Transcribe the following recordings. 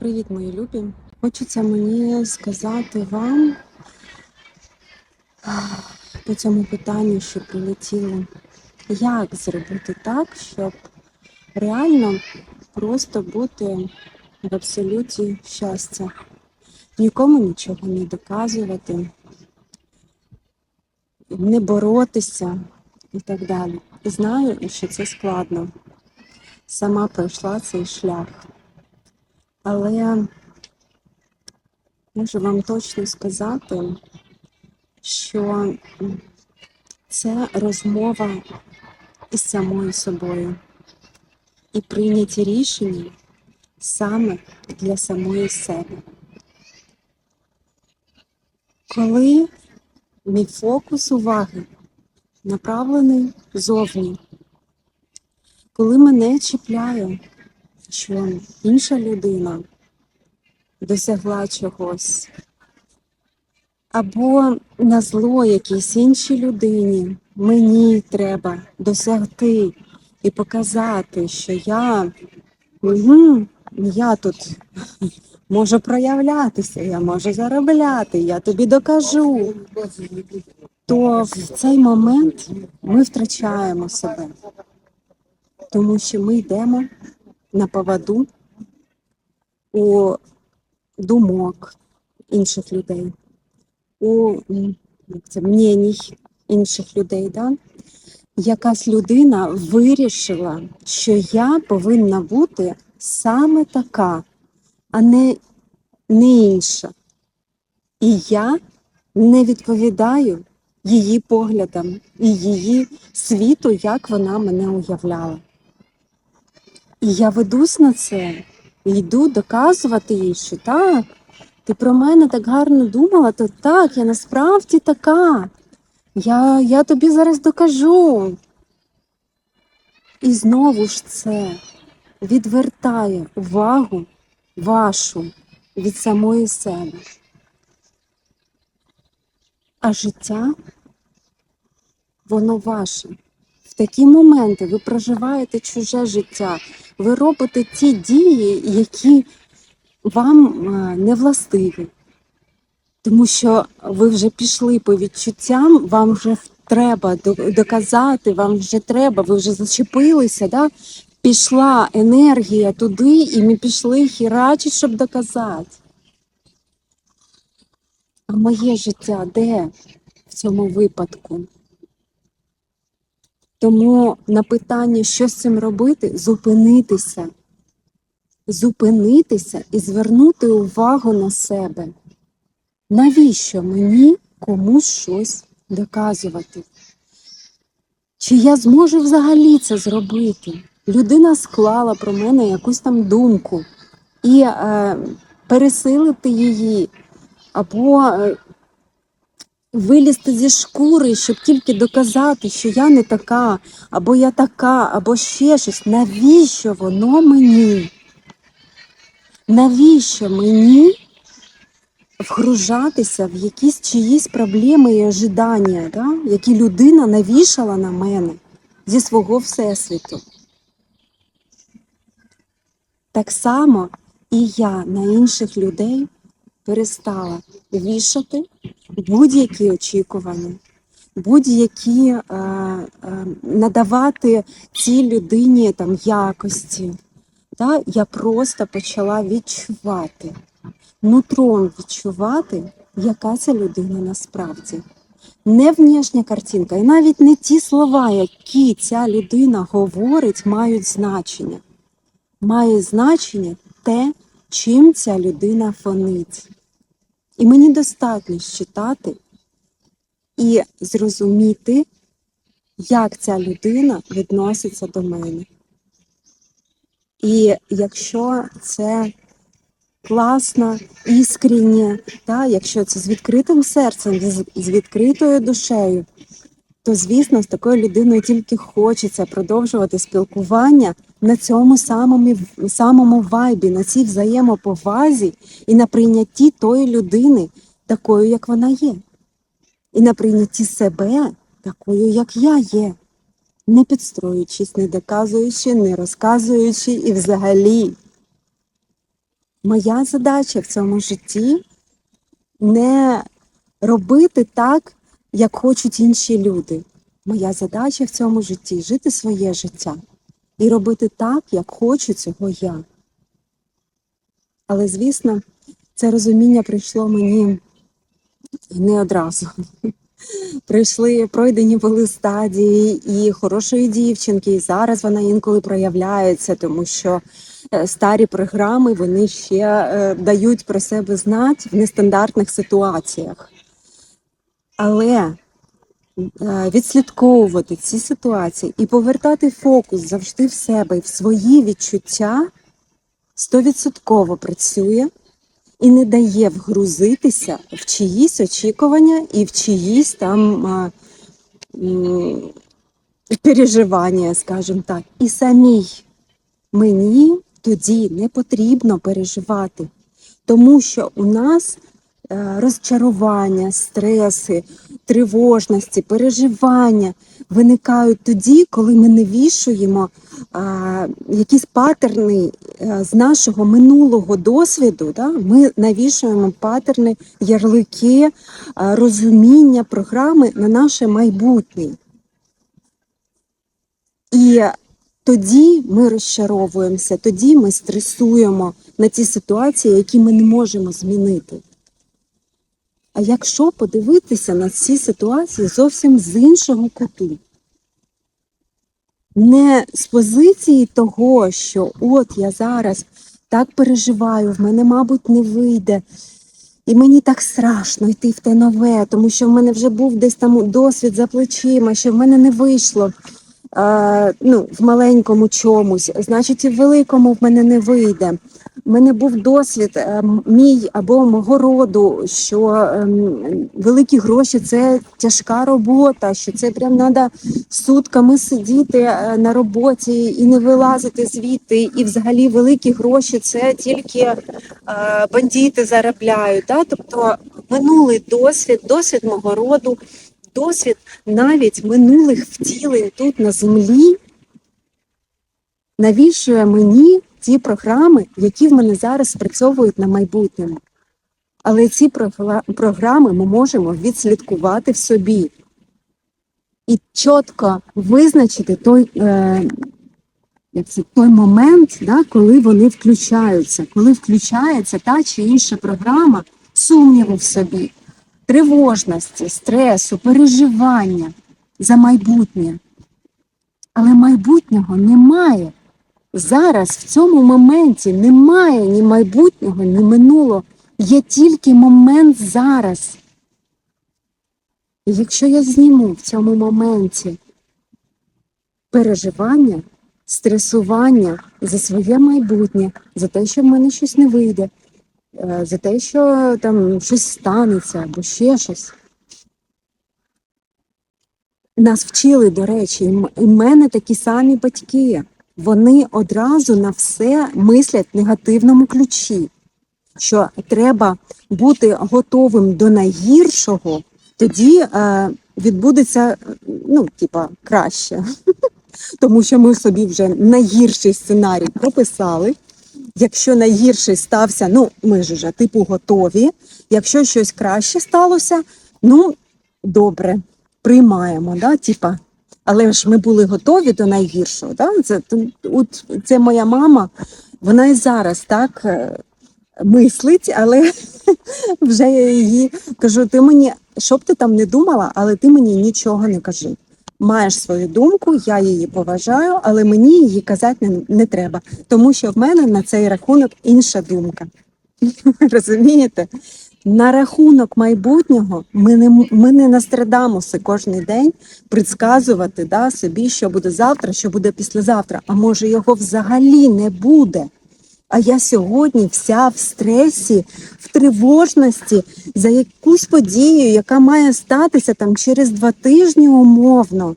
Привіт, мої любі. Хочеться мені сказати вам по цьому питанню, що прилетіло, як зробити так, щоб реально просто бути в абсолюті щастя, нікому нічого не доказувати, не боротися і так далі. Знаю, що це складно. Сама пройшла цей шлях. Але можу вам точно сказати, що це розмова із самою собою і прийняті рішення саме для самої себе. Коли мій фокус уваги направлений зовні, коли мене чіпляє що інша людина досягла чогось, або на зло якійсь іншій людині мені треба досягти і показати, що я, угу, я тут можу проявлятися, я можу заробляти, я тобі докажу. То в цей момент ми втрачаємо себе, тому що ми йдемо на поводу у думок інших людей, у це, мненій інших людей. Да? Якась людина вирішила, що я повинна бути саме така, а не, не інша. І я не відповідаю її поглядам і її світу, як вона мене уявляла. І я ведусь на це і йду доказувати їй, що так, ти про мене так гарно думала, то так, я насправді така. Я, я тобі зараз докажу. І знову ж це відвертає увагу вашу від самої себе. А життя, воно ваше. Такі моменти ви проживаєте чуже життя, ви робите ті дії, які вам е, не властиві. Тому що ви вже пішли по відчуттям, вам вже треба доказати, вам вже треба, ви вже зачепилися, да? пішла енергія туди, і ми пішли хірачить, щоб доказати. А моє життя де в цьому випадку? Тому на питання, що з цим робити, зупинитися. Зупинитися і звернути увагу на себе. Навіщо мені комусь щось доказувати? Чи я зможу взагалі це зробити? Людина склала про мене якусь там думку і е, пересилити її, або е, вилізти зі шкури, щоб тільки доказати, що я не така, або я така, або ще щось. Навіщо воно мені? Навіщо мені вгружатися в якісь чиїсь проблеми і ожидання, да? які людина навішала на мене зі свого всесвіту? Так само і я на інших людей перестала вішати будь-які очікування, будь-які е, е, надавати цій людині там якості. Та, я просто почала відчувати, нутром відчувати, яка ця людина насправді. Не внешня картинка, і навіть не ті слова, які ця людина говорить, мають значення. Має значення те, чим ця людина фонить. І мені достатньо читати і зрозуміти, як ця людина відноситься до мене. І якщо це класно, іскреннє, та, якщо це з відкритим серцем, з відкритою душею, то звісно з такою людиною тільки хочеться продовжувати спілкування на цьому самому, самому вайбі, на цій взаємоповазі і на прийнятті тої людини такою, як вона є, і на прийнятті себе такою, як я є, не підстроюючись, не доказуючи, не розказуючи. І взагалі Моя задача в цьому житті не робити так, як хочуть інші люди. Моя задача в цьому житті жити своє життя і робити так, як хочу цього я. Але, звісно, це розуміння прийшло мені не одразу. Прийшли, пройдені були стадії і хорошої дівчинки, і зараз вона інколи проявляється, тому що е, старі програми вони ще е, дають про себе знати в нестандартних ситуаціях. Але е, відслідковувати ці ситуації і повертати фокус завжди в себе і в свої відчуття стовідсотково працює і не дає вгрузитися в чиїсь очікування і в чиїсь там а, м, переживання, скажімо так. І самій мені тоді не потрібно переживати, тому що у нас е, розчарування, стреси, тривожності, переживання виникають тоді, коли ми не вішуємо а, якісь патерни е, з нашого минулого досвіду. Да? Ми навішуємо патерни, ярлики, розуміння програми на наше майбутнє. І тоді ми розчаровуємося, тоді ми стресуємо на ті ситуації, які ми не можемо змінити. А якщо подивитися на ці ситуації зовсім з іншого куту, не з позиції того, що от я зараз так переживаю, в мене, мабуть, не вийде, і мені так страшно йти в те нове, тому що в мене вже був десь там досвід за плечима, що в мене не вийшло е, ну, в маленькому чомусь, значить, і в великому в мене не вийде. Мене був досвід е, мій або мого роду, що ем, великі гроші це тяжка робота, що це прям треба сутками сидіти е, на роботі і не вилазити звідти. І взагалі великі гроші це тільки е, бандити заробляють. Да? Тобто минулий досвід, досвід мого роду, досвід навіть минулих втілень тут на землі навішує мені ті програми, які в мене зараз спрацьовують на майбутньому. Але ці програми ми можемо відслідкувати в собі і чітко визначити той, е, як це, той момент, да, коли вони включаються, коли включається та чи інша програма сумніву в собі, тривожності, стресу, переживання за майбутнє. Але майбутнього немає. Зараз в цьому моменті немає ні майбутнього, ні минулого. Є тільки момент зараз. І якщо я зніму в цьому моменті переживання, стресування за своє майбутнє, за те, що в мене щось не вийде, е, за те, що там щось станеться або ще щось. Нас вчили, до речі, і в мене такі самі батьки. Вони одразу на все мислять в негативному ключі, що треба бути готовим до найгіршого, тоді е, відбудеться ну, типа, краще. Тому що ми собі вже найгірший сценарій прописали. Якщо найгірший стався, ну ми ж вже типу готові. Якщо щось краще сталося, ну добре, приймаємо, да, типа. Але ж ми були готові до найгіршого. Да? Це, от, це моя мама, вона і зараз так е, мислить, але вже я її кажу: ти мені, що б ти там не думала, але ти мені нічого не кажи. Маєш свою думку, я її поважаю, але мені її казати не, не треба, тому що в мене на цей рахунок інша думка. Розумієте? На рахунок майбутнього ми не, ми не Нострадамуси кожен день предсказувати да, собі, що буде завтра, що буде післязавтра. А може його взагалі не буде. А я сьогодні вся в стресі, в тривожності за якусь подію, яка має статися там через два тижні умовно.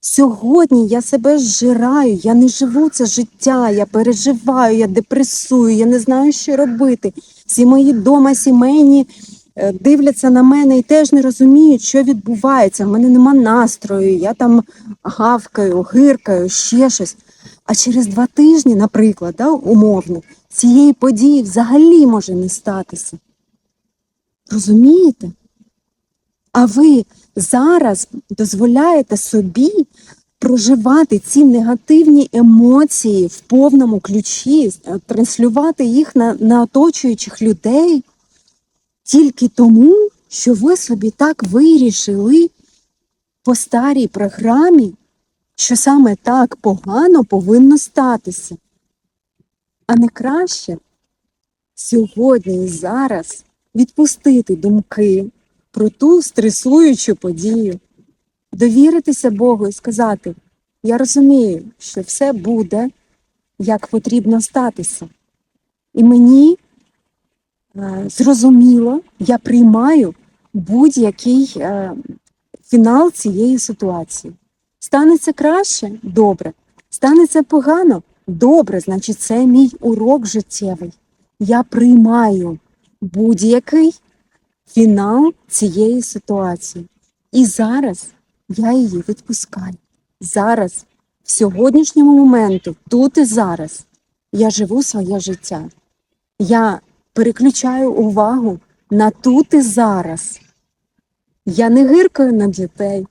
Сьогодні я себе зжираю, я не живу це життя, я переживаю, я депресую, я не знаю, що робити. Всі мої дома сімейні е, дивляться на мене і теж не розуміють, що відбувається. В мене нема настрою, я там гавкаю, гиркаю, ще щось. А через два тижні, наприклад, да, умовно, цієї події взагалі може не статися. Розумієте? А ви зараз дозволяєте собі проживати ці негативні емоції в повному ключі, е, транслювати їх на, на оточуючих людей тільки тому, що ви собі так вирішили по старій програмі, що саме так погано повинно статися. А не краще сьогодні і зараз відпустити думки про ту стресуючу подію, довіритися Богу і сказати: Я розумію, що все буде, як потрібно статися. І мені е, зрозуміло, я приймаю будь-який е, фінал цієї ситуації. Станеться краще добре. Станеться погано добре, значить, це мій урок життєвий. Я приймаю будь-який фінал цієї ситуації. І зараз я її відпускаю. Зараз, в сьогоднішньому моменту, тут і зараз, я живу своє життя. Я переключаю увагу на тут і зараз. Я не гиркаю на дітей,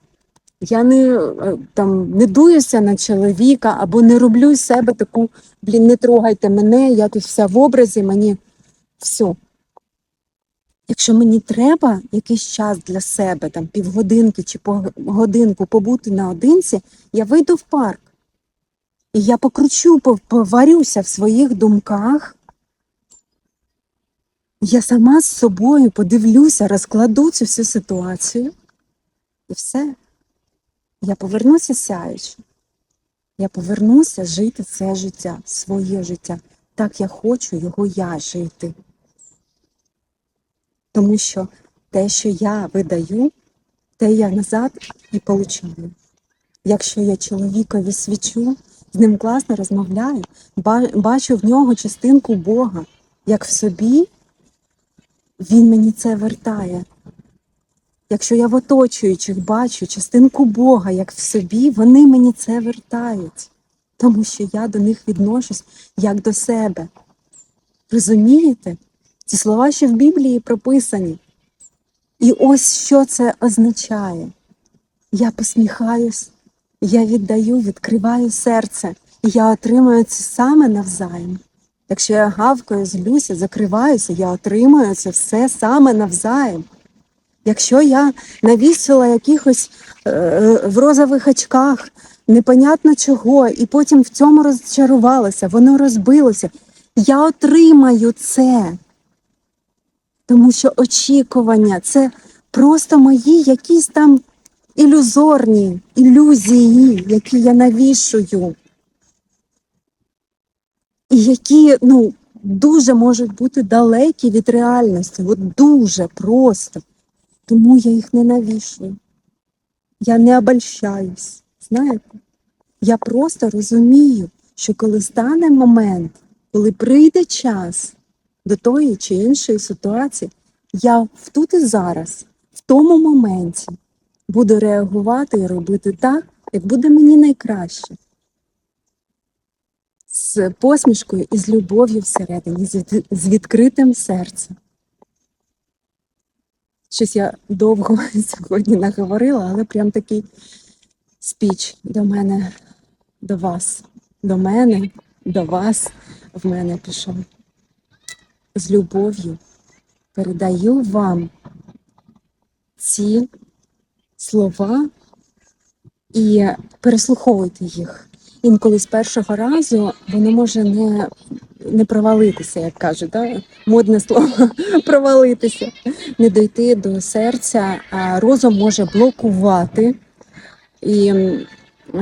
я не, е, там, не дуюся на чоловіка або не роблю з себе таку, блін, не трогайте мене, я тут вся в образі, мені все. Якщо мені треба якийсь час для себе, там півгодинки чи годинку побути наодинці, я вийду в парк. І я покручу, поварюся в своїх думках. Я сама з собою подивлюся, розкладу цю всю ситуацію. І все. Я повернуся сяючи. Я повернуся жити це життя, своє життя. Так я хочу його я жити. Тому що те, що я видаю, те я назад і получаю. Якщо я чоловікові свічу, з ним класно розмовляю, бачу в нього частинку Бога, як в собі, він мені це вертає. Якщо я в оточуючих бачу частинку Бога, як в собі, вони мені це вертають, тому що я до них відношусь як до себе. Розумієте? Ці слова ще в Біблії прописані. І ось що це означає. Я посміхаюсь, я віддаю, відкриваю серце, і я отримую це саме навзаєм. Якщо я гавкаю, злюся, закриваюся, я отримую це все саме навзаєм. Якщо я навісила якихось е, в розових очках, непонятно чого, і потім в цьому розчарувалася, воно розбилося, я отримаю це. Тому що очікування це просто мої якісь там ілюзорні ілюзії, які я навішую. І які ну, дуже можуть бути далекі від реальності, от дуже просто. Тому я їх не навішую. Я не обольщаюсь. Знаєте? Я просто розумію, що коли стане момент, коли прийде час до тої чи іншої ситуації, я тут і зараз, в тому моменті, буду реагувати і робити так, як буде мені найкраще. З посмішкою і з любов'ю всередині, з відкритим серцем. Щось я довго сьогодні наговорила, але прям такий спіч до мене, до вас, до мене, до вас в мене пішов. З любов'ю передаю вам ці слова і переслуховуйте їх. Інколи з першого разу воно може не, не провалитися, як кажуть, да? модне слово провалитися, не дойти до серця, а розум може блокувати. І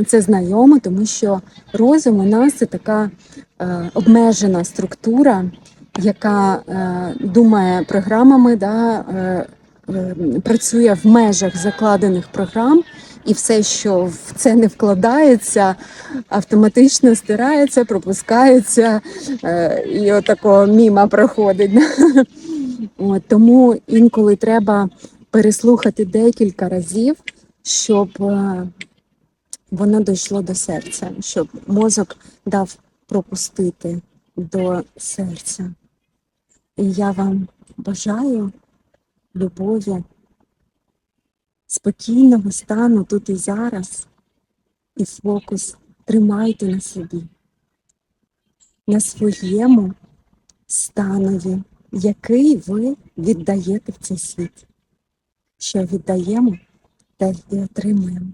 це знайомо, тому що розум у нас це така е, обмежена структура, яка е, думає програмами, да, е, е, працює в межах закладених програм, і все, що в це не вкладається, автоматично стирається, пропускається, і отакого міма проходить. От, тому інколи треба переслухати декілька разів, щоб воно дійшло до серця, щоб мозок дав пропустити до серця. І я вам бажаю любові, спокійного стану тут і зараз, і фокус тримайте на собі, на своєму станові, який ви віддаєте в цей світ. Що віддаємо, те і отримуємо.